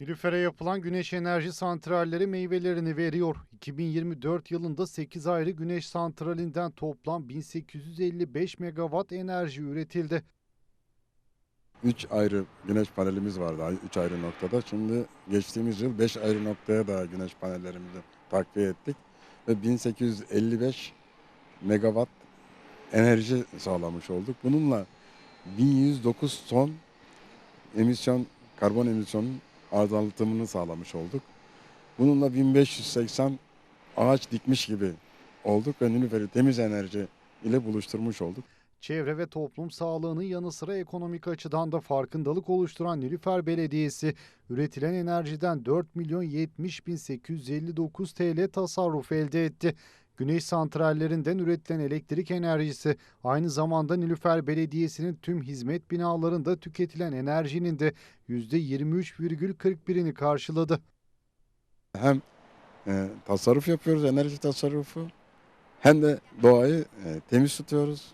Nilüfer'e yapılan güneş enerji santralleri meyvelerini veriyor. 2024 yılında 8 ayrı güneş santralinden toplam 1855 megawatt enerji üretildi. 3 ayrı güneş panelimiz vardı 3 ayrı noktada. Şimdi geçtiğimiz yıl 5 ayrı noktaya da güneş panellerimizi takviye ettik. Ve 1855 megawatt enerji sağlamış olduk. Bununla 1109 ton emisyon, karbon emisyonun azaltımını sağlamış olduk. Bununla 1580 ağaç dikmiş gibi olduk ve Nilüfer'i temiz enerji ile buluşturmuş olduk. Çevre ve toplum sağlığının yanı sıra ekonomik açıdan da farkındalık oluşturan Nilüfer Belediyesi, üretilen enerjiden 4 milyon 70 bin 859 TL tasarruf elde etti. Güneş santrallerinden üretilen elektrik enerjisi aynı zamanda Nilüfer Belediyesi'nin tüm hizmet binalarında tüketilen enerjinin de %23,41'ini karşıladı. hem e, tasarruf yapıyoruz, enerji tasarrufu hem de doğayı e, temiz tutuyoruz.